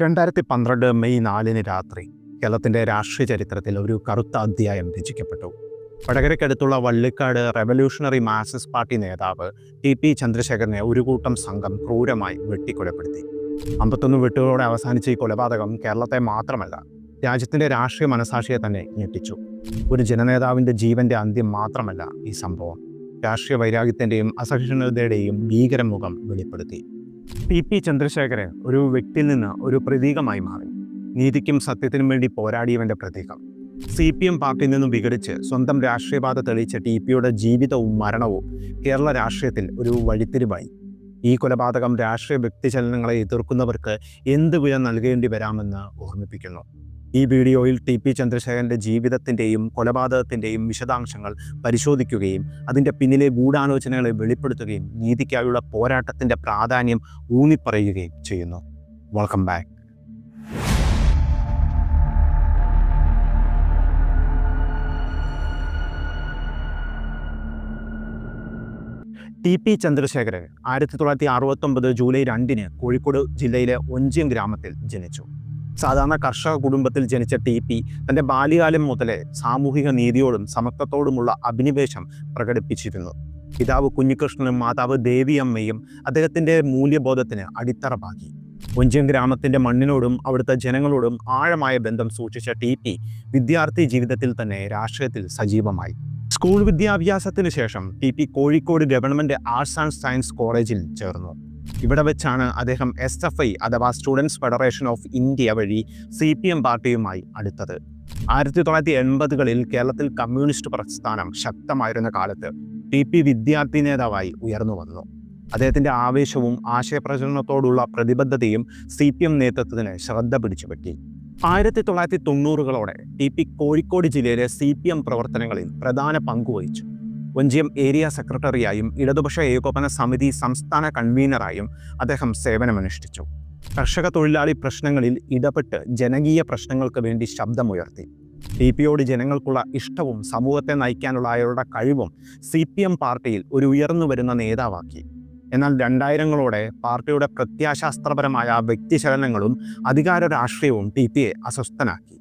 രണ്ടായിരത്തി പന്ത്രണ്ട് മെയ് നാലിന് രാത്രി കേരളത്തിന്റെ രാഷ്ട്രീയ ചരിത്രത്തിൽ ഒരു കറുത്ത അധ്യായം രചിക്കപ്പെട്ടു. വടകരയ്ക്കടുത്തുള്ള വള്ളിക്കാട് റെവല്യൂഷണറി മാർക്സിസ്റ്റ് പാർട്ടി നേതാവ് ടി പി ചന്ദ്രശേഖരനെ ഒരു കൂട്ടം സംഘം ക്രൂരമായി വെട്ടിക്കൊലപ്പെടുത്തി. അമ്പത്തൊന്ന് വെട്ടുകളോടെ അവസാനിച്ച ഈ കൊലപാതകം കേരളത്തെ മാത്രമല്ല രാജ്യത്തിന്റെ രാഷ്ട്രീയ മനസാക്ഷിയെ തന്നെ ഞെട്ടിച്ചു. ഒരു ജനനേതാവിന്റെ ജീവന്റെ അന്ത്യം മാത്രമല്ല ഈ സംഭവം. രാഷ്ട്രീയ വൈരാഗ്യത്തിന്റെയും അസഹിഷ്ണുതയുടെയും ഭീകരമുഖം വെളിപ്പെടുത്തി. പി പി ചന്ദ്രശേഖരൻ ഒരു വ്യക്തിയിൽ നിന്ന് ഒരു പ്രതീകമായി മാറി. നീതിക്കും സത്യത്തിനും വേണ്ടി പോരാടിയവന്റെ പ്രതീകം. സി പി എം പാർട്ടിയിൽ നിന്നും വിഘടിച്ച് സ്വന്തം രാഷ്ട്രീയപാത തെളിയിച്ച ടി പിയുടെ ജീവിതവും മരണവും കേരള രാഷ്ട്രീയത്തിൽ ഒരു വഴിത്തിരിവായി. ഈ കൊലപാതകം രാഷ്ട്രീയ വ്യക്തിചലനങ്ങളെ എതിർക്കുന്നവർക്ക് എന്ത് വില നൽകേണ്ടി വരാമെന്ന് ഓർമ്മിപ്പിക്കുന്നു. ഈ വീഡിയോയിൽ ടി പി ചന്ദ്രശേഖരന്റെ ജീവിതത്തിന്റെയും കൊലപാതകത്തിന്റെയും വിശദാംശങ്ങൾ പരിശോധിക്കുകയും അതിന്റെ പിന്നിലെ ഗൂഢാലോചനകളെ വെളിപ്പെടുത്തുകയും നീതിക്കായുള്ള പോരാട്ടത്തിന്റെ പ്രാധാന്യം ഊന്നിപ്പറയുകയും ചെയ്യുന്നു. Welcome back T P Chandrasekharan ആയിരത്തി തൊള്ളായിരത്തി അറുപത്തൊമ്പത് ജൂലൈ രണ്ടിന് കോഴിക്കോട് ജില്ലയിലെ ഒഞ്ചിയം ഗ്രാമത്തിൽ ജനിച്ചു. സാധാരണ കർഷക കുടുംബത്തിൽ ജനിച്ച ടി പി തന്റെ ബാല്യകാലം മുതലേ സാമൂഹിക നീതിയോടും സമത്വത്തോടുമുള്ള അഭിനിവേശം പ്രകടിപ്പിച്ചിരുന്നു. പിതാവ് കുഞ്ഞികൃഷ്ണനും മാതാവ് ദേവിയമ്മയും അദ്ദേഹത്തിന്റെ മൂല്യബോധത്തിന് അടിത്തറ പാകി ഒഞ്ചിയം ഗ്രാമത്തിന്റെ മണ്ണിനോടും അവിടുത്തെ ജനങ്ങളോടും ആഴമായ ബന്ധം സൂക്ഷിച്ച ടി പി വിദ്യാർത്ഥി ജീവിതത്തിൽ തന്നെ രാഷ്ട്രീയത്തിൽ സജീവമായി. സ്കൂൾ വിദ്യാഭ്യാസത്തിന് ശേഷം T P Kozhikode government arts and science കോളേജിൽ ചേർന്നു. ഇവിടെ വെച്ചാണ് അദ്ദേഹം എസ് എഫ് ഐ അഥവാ സ്റ്റുഡൻസ് ഫെഡറേഷൻ ഓഫ് ഇന്ത്യ വഴി സി പി എം പാർട്ടിയുമായി അടുത്തത്. ആയിരത്തി തൊള്ളായിരത്തി എൺപതുകളിൽ കേരളത്തിൽ കമ്മ്യൂണിസ്റ്റ് പ്രസ്ഥാനം ശക്തമായിരുന്ന കാലത്ത് ടി പി വിദ്യാർത്ഥി നേതാവായി ഉയർന്നു വന്നു. അദ്ദേഹത്തിന്റെ ആവേശവും ആശയപ്രചരണത്തോടുള്ള പ്രതിബദ്ധതയും സി പി എം നേതൃത്വത്തിന് ശ്രദ്ധ പിടിച്ചുപറ്റി. ആയിരത്തി തൊള്ളായിരത്തി തൊണ്ണൂറുകളോടെ ടി പി കോഴിക്കോട് ജില്ലയിലെ സി പി എം പ്രവർത്തനങ്ങളിൽ പ്രധാന പങ്കുവഹിച്ചു വഞ്ചിയം ഏരിയ സെക്രട്ടറിയായും ഇടതുപക്ഷ ഏകോപന സമിതി സംസ്ഥാന കൺവീനറായും അദ്ദേഹം സേവനമനുഷ്ഠിച്ചു. കർഷക തൊഴിലാളി പ്രശ്നങ്ങളിൽ ഇടപെട്ട് ജനകീയ പ്രശ്നങ്ങൾക്ക് വേണ്ടി ശബ്ദമുയർത്തി. ടി പിയോട് ജനങ്ങൾക്കുള്ള ഇഷ്ടവും സമൂഹത്തെ നയിക്കാനുള്ള അയാളുടെ കഴിവും സി പി എം പാർട്ടിയിൽ ഒരു ഉയർന്നു വരുന്ന നേതാവാക്കി. എന്നാൽ രണ്ടായിരങ്ങളോടെ പാർട്ടിയുടെ പ്രത്യാശാസ്ത്രപരമായ വ്യക്തിചലനങ്ങളും അധികാര രാഷ്ട്രീയവും ടി പിയെ അസ്വസ്ഥനാക്കി.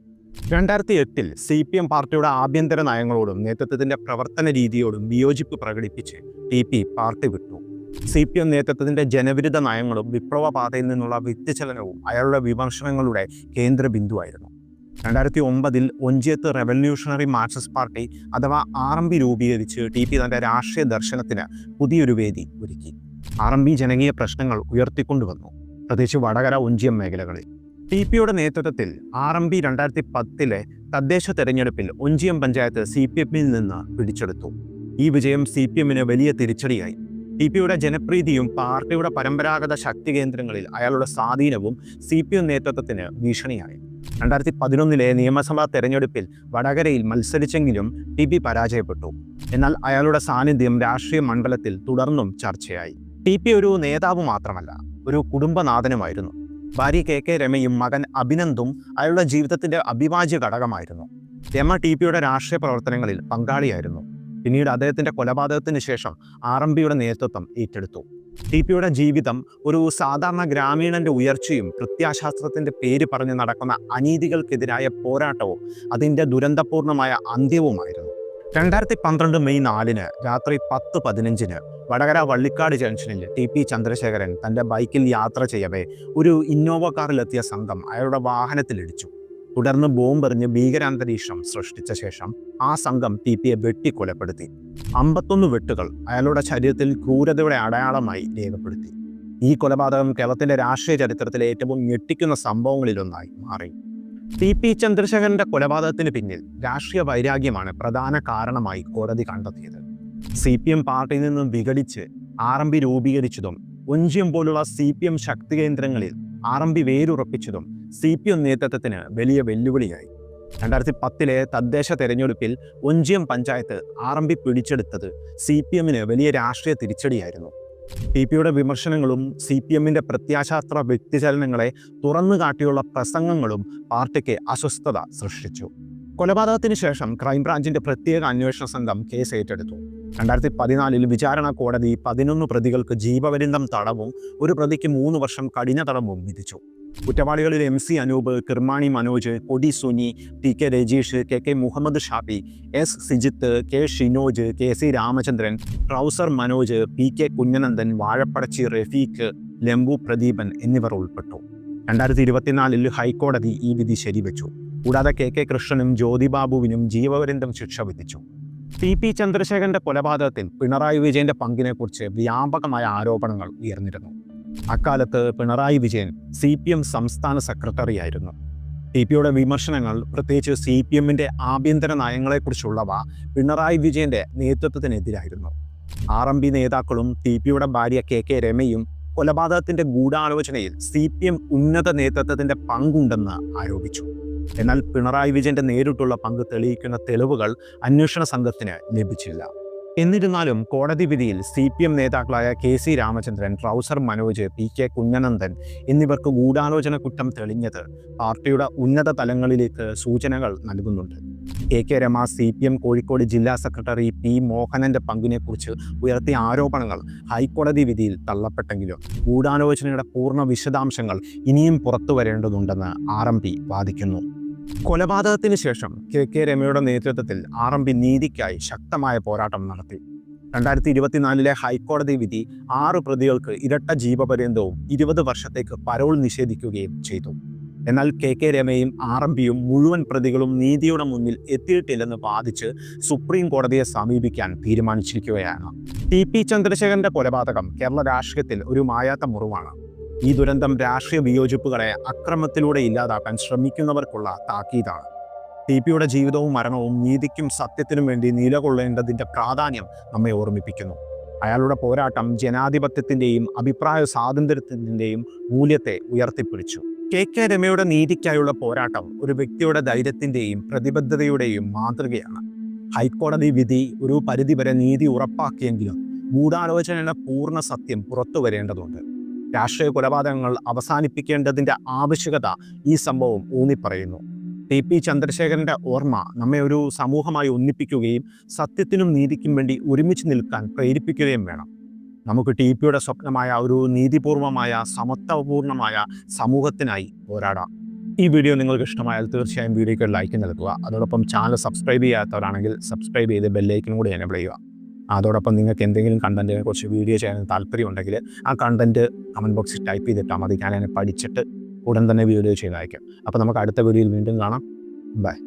രണ്ടായിരത്തി എട്ടിൽ സി പി എം പാർട്ടിയുടെ ആഭ്യന്തര നയങ്ങളോടും നേതൃത്വത്തിന്റെ പ്രവർത്തന രീതിയോടും വിയോജിപ്പ് പ്രകടിപ്പിച്ച് ടി പി പാർട്ടി വിട്ടു. സി പി എം നേതൃത്വത്തിന്റെ ജനവിരുദ്ധ നയങ്ങളും വിപ്ലവ പാതയിൽ നിന്നുള്ള വ്യക്തിചലനവും അയാളുടെ വിമർശനങ്ങളുടെ കേന്ദ്ര ബിന്ദുവായിരുന്നു. രണ്ടായിരത്തി ഒമ്പതിൽ ഒഞ്ചിയത്ത് റെവല്യൂഷണറി മാർക്സിസ്റ്റ് പാർട്ടി അഥവാ ആർ എം പി രൂപീകരിച്ച് ടി പി തന്റെ രാഷ്ട്രീയ ദർശനത്തിന് പുതിയൊരു വേദി ഒരുക്കി. ആർ എം പി ജനകീയ പ്രശ്നങ്ങൾ ഉയർത്തിക്കൊണ്ടുവന്നു. പ്രത്യേകിച്ച് വടകര ഒഞ്ചിയം മേഖലകളിൽ. ടി പിയുടെ നേതൃത്വത്തിൽ ആർ എം പി രണ്ടായിരത്തി പത്തിലെ തദ്ദേശ തെരഞ്ഞെടുപ്പിൽ ഒഞ്ചിയം പഞ്ചായത്ത് സി പി എമ്മിൽ നിന്ന് പിടിച്ചെടുത്തു. ഈ വിജയം സി പി എമ്മിന് വലിയ തിരിച്ചടിയായി. ടി പിയുടെ ജനപ്രീതിയും പാർട്ടിയുടെ പരമ്പരാഗത ശക്തി കേന്ദ്രങ്ങളിൽ അയാളുടെ സ്വാധീനവും സി പി എം നേതൃത്വത്തിന് ഭീഷണിയായി. രണ്ടായിരത്തി പതിനൊന്നിലെ നിയമസഭാ തെരഞ്ഞെടുപ്പിൽ വടകരയിൽ മത്സരിച്ചെങ്കിലും ടി പി പരാജയപ്പെട്ടു. എന്നാൽ അയാളുടെ സാന്നിധ്യം രാഷ്ട്രീയ മണ്ഡലത്തിൽ തുടർന്നും ചർച്ചയായി. ടി പി ഒരു നേതാവ് മാത്രമല്ല ഒരു കുടുംബനാഥനുമായിരുന്നു. ഭാര്യ കെ കെ രമയും മകൻ അഭിനന്ദും അയാളുടെ ജീവിതത്തിന്റെ അവിഭാജ്യ ഘടകമായിരുന്നു. രമ ടി പിയുടെ രാഷ്ട്രീയ പ്രവർത്തനങ്ങളിൽ പങ്കാളിയായിരുന്നു. പിന്നീട് അദ്ദേഹത്തിന്റെ കൊലപാതകത്തിന് ശേഷം ആർ എം പിയുടെ നേതൃത്വം ഏറ്റെടുത്തു. ടി പിയുടെ ജീവിതം ഒരു സാധാരണ ഗ്രാമീണന്റെ ഉയർച്ചയും പ്രത്യാശാസ്ത്രത്തിന്റെ പേര് പറഞ്ഞ് നടക്കുന്ന അനീതികൾക്കെതിരായ പോരാട്ടവും അതിന്റെ ദുരന്തപൂർണമായ അന്ത്യവുമായിരുന്നു. രണ്ടായിരത്തി പന്ത്രണ്ട് മെയ് നാലിന് രാത്രി പത്ത് പതിനഞ്ചിന് വടകര വള്ളിക്കാട് ജംഗ്ഷനിൽ ടി പി ചന്ദ്രശേഖരൻ തന്റെ ബൈക്കിൽ യാത്ര ചെയ്യവേ ഒരു ഇന്നോവ കാറിലെത്തിയ സംഘം അയാളുടെ വാഹനത്തിലിടിച്ചു. തുടർന്ന് ബോംബെറിഞ്ഞ് ഭീകരാന്തരീക്ഷം സൃഷ്ടിച്ച ശേഷം ആ സംഘം ടി പിയെ വെട്ടിക്കൊലപ്പെടുത്തി. അമ്പത്തൊന്ന് വെട്ടുകൾ അയാളുടെ ശരീരത്തിൽ ക്രൂരതയുടെ അടയാളമായി രേഖപ്പെടുത്തി. ഈ കൊലപാതകം കേരളത്തിന്റെ രാഷ്ട്രീയ ചരിത്രത്തിലെ ഏറ്റവും ഞെട്ടിക്കുന്ന സംഭവങ്ങളിലൊന്നായി മാറി. ടി പി ചന്ദ്രശേഖരന്റെ കൊലപാതകത്തിന് പിന്നിൽ രാഷ്ട്രീയ വൈരാഗ്യമാണ് പ്രധാന കാരണമായി കോടതി കണ്ടെത്തിയത്. സി പി എം പാർട്ടിയിൽ നിന്നും വിഘടിച്ച് ആർ എം പി രൂപീകരിച്ചതും ഒഞ്ചിയം പോലുള്ള സി പി എം ശക്തി കേന്ദ്രങ്ങളിൽ ആർ എം പി വേരുറപ്പിച്ചതും സി പി എം നേതൃത്വത്തിന് വലിയ വെല്ലുവിളിയായി. രണ്ടായിരത്തി പത്തിലെ തദ്ദേശ തെരഞ്ഞെടുപ്പിൽ Onchiyam panchayat R M P പിടിച്ചെടുത്തത് സി പി എമ്മിന് വലിയ രാഷ്ട്രീയ തിരിച്ചടിയായിരുന്നു. ടി പിയുടെ വിമർശനങ്ങളും സി പി എമ്മിന്റെ പ്രത്യാശാസ്ത്ര വ്യക്തിചലനങ്ങളെ തുറന്നു കാട്ടിയുള്ള പ്രസംഗങ്ങളും പാർട്ടിക്ക് അസ്വസ്ഥത സൃഷ്ടിച്ചു. കൊലപാതകത്തിന് ശേഷം ക്രൈംബ്രാഞ്ചിന്റെ പ്രത്യേക അന്വേഷണ സംഘം കേസ് ഏറ്റെടുത്തു. രണ്ടായിരത്തി പതിനാലിൽ വിചാരണ കോടതി പതിനൊന്ന് പ്രതികൾക്ക് ജീവപര്യന്തം തടവും ഒരു പ്രതിക്ക് മൂന്ന് വർഷം കഠിന തടവും വിധിച്ചു. കുറ്റവാളികളിൽ M C Anoop Kirmani Manoj Kodi Suni T K Rajeesh K K Muhammad Shafi S Sijith K Shinoj K C Ramachandran trouser Manoj P K Kunhanandan Vazhappadachi Rafeeq Lambu Pradeepan എന്നിവർ ഉൾപ്പെട്ടു. രണ്ടായിരത്തി ഇരുപത്തിനാലിൽ ഹൈക്കോടതി ഈ വിധി ശരിവെച്ചു. കൂടാതെ കെ കെ കൃഷ്ണനും ജ്യോതിബാബുവിനും ജീവപര്യന്തം ശിക്ഷ വിധിച്ചു. ടി പി ചന്ദ്രശേഖരന്റെ കൊലപാതകത്തിൽ പിണറായി വിജയന്റെ പങ്കിനെക്കുറിച്ച് വ്യാപകമായ ആരോപണങ്ങൾ ഉയർന്നിരുന്നു. അക്കാലത്ത് Pinarayi Vijayan C P M സംസ്ഥാന സെക്രട്ടറിയായിരുന്നു. ടി പിയുടെ വിമർശനങ്ങൾ പ്രത്യേകിച്ച് സി പി എമ്മിന്റെ ആഭ്യന്തര നയങ്ങളെക്കുറിച്ചുള്ളവ പിണറായി വിജയന്റെ നേതൃത്വത്തിനെതിരായിരുന്നു. ആർ എം പി നേതാക്കളും ടി പിയുടെ ഭാര്യ കെ കെ രമയും കൊലപാതകത്തിന്റെ ഗൂഢാലോചനയിൽ സി പി എം ഉന്നത നേതൃത്വത്തിന്റെ പങ്കുണ്ടെന്ന് ആരോപിച്ചു. എന്നാൽ പിണറായി വിജയന്റെ നേരിട്ടുള്ള പങ്ക് തെളിയിക്കുന്ന തെളിവുകൾ അന്വേഷണ സംഘത്തിന് ലഭിച്ചില്ല. എന്നിരുന്നാലും കോടതി വിധിയിൽ സി പി എം നേതാക്കളായ K C Ramachandran trouser Manoj P K Kunhanandan എന്നിവർക്ക് ഗൂഢാലോചന കുറ്റം തെളിഞ്ഞത് പാർട്ടിയുടെ ഉന്നത തലങ്ങളിലേക്ക് സൂചനകൾ നൽകുന്നുണ്ട്. K K Rama C P M Kozhikode ജില്ലാ സെക്രട്ടറി പി മോഹനന്റെ പങ്കിനെക്കുറിച്ച് ഉയർത്തിയ ആരോപണങ്ങൾ ഹൈക്കോടതി വിധിയിൽ തള്ളപ്പെട്ടെങ്കിലും ഗൂഢാലോചനയുടെ പൂർണ വിശദാംശങ്ങൾ ഇനിയും പുറത്തു വരേണ്ടതുണ്ടെന്ന് ആർ എം പി വാദിക്കുന്നു. കൊലപാതകത്തിന് ശേഷം കെ കെ രമയുടെ നേതൃത്വത്തിൽ ആർ എം പി നീതിക്കായി ശക്തമായ പോരാട്ടം നടത്തി. രണ്ടായിരത്തി ഇരുപത്തിനാലിലെ ഹൈക്കോടതി വിധി ആറ് പ്രതികൾക്ക് ഇരട്ട ജീവപര്യന്തവും ഇരുപത് വർഷത്തേക്ക് പരോൾ നിഷേധിക്കുകയും ചെയ്തു. എന്നാൽ കെ കെ രമയും ആർ എം പിയും മുഴുവൻ പ്രതികളും നീതിയുടെ മുന്നിൽ എത്തിയിട്ടില്ലെന്ന് വാദിച്ച് സുപ്രീം കോടതിയെ സമീപിക്കാൻ തീരുമാനിച്ചിരിക്കുകയാണ്. ടി പി ചന്ദ്രശേഖരന്റെ കൊലപാതകം കേരള രാഷ്ട്രീയത്തിൽ ഒരു മായാത്ത മുറിവാണ്. ഈ ദുരന്തം രാഷ്ട്രീയ വിയോജിപ്പുകളെ അക്രമത്തിലൂടെ ഇല്ലാതാക്കാൻ ശ്രമിക്കുന്നവർക്കുള്ള താക്കീതാണ്. ടി പിയുടെ ജീവിതവും മരണവും നീതിക്കും സത്യത്തിനും വേണ്ടി നിലകൊള്ളേണ്ടതിന്റെ പ്രാധാന്യം നമ്മെ ഓർമ്മിപ്പിക്കുന്നു. അയാളുടെ പോരാട്ടം ജനാധിപത്യത്തിന്റെയും അഭിപ്രായ സ്വാതന്ത്ര്യത്തിന്റെയും മൂല്യത്തെ ഉയർത്തിപ്പിടിച്ചു. കെ കെ രമയുടെ നീതിക്കായുള്ള പോരാട്ടം ഒരു വ്യക്തിയുടെ ധൈര്യത്തിന്റെയും പ്രതിബദ്ധതയുടെയും മാതൃകയാണ്. ഹൈക്കോടതി വിധി ഒരു പരിധിവരെ നീതി ഉറപ്പാക്കിയെങ്കിലും ഗൂഢാലോചനയുടെ പൂർണ സത്യം പുറത്തു വരേണ്ടതുണ്ട് രാഷ്ട്രീയ കൊലപാതകങ്ങൾ അവസാനിപ്പിക്കേണ്ടതിന്റെ ആവശ്യകത ഈ സംഭവം ഊന്നിപ്പറയുന്നു. ടി പി ചന്ദ്രശേഖരന്റെ ഓർമ്മ നമ്മെ ഒരു സമൂഹമായി ഒന്നിപ്പിക്കുകയും സത്യത്തിനും നീതിക്കും വേണ്ടി ഒരുമിച്ച് നിൽക്കാൻ പ്രേരിപ്പിക്കുകയും വേണം. നമുക്ക് ടി പിയുടെ സ്വപ്നമായ ഒരു നീതിപൂർവമായ സമത്വപൂർണമായ സമൂഹത്തിനായി പോരാടാം. ഈ വീഡിയോ നിങ്ങൾക്ക് ഇഷ്ടമായാൽ തീർച്ചയായും വീഡിയോയ്ക്ക് ലൈക്ക് നൽകുക. അതോടൊപ്പം ചാനൽ സബ്സ്ക്രൈബ് ചെയ്യാത്തവരാണെങ്കിൽ സബ്സ്ക്രൈബ് ചെയ്ത് ബെല്ലൈക്കനും കൂടി എനേബിൾ ചെയ്യുക. അതോടൊപ്പം നിങ്ങൾക്ക് എന്തെങ്കിലും കണ്ടന്റിനെ കുറിച്ച് വീഡിയോ ചെയ്യാൻ താല്പര്യമുണ്ടെങ്കിൽ ആ കണ്ടന്റ് കമന്റ് ബോക്സിൽ ടൈപ്പ് ചെയ്തിട്ടാൽ മതി. ഞാൻ അതിനെ പഠിച്ചിട്ട് ഉടൻ തന്നെ വീഡിയോ ചെയ്ത് അയക്കാം അപ്പോൾ നമുക്ക് അടുത്ത വീഡിയോയിൽ വീണ്ടും കാണാം. ബൈ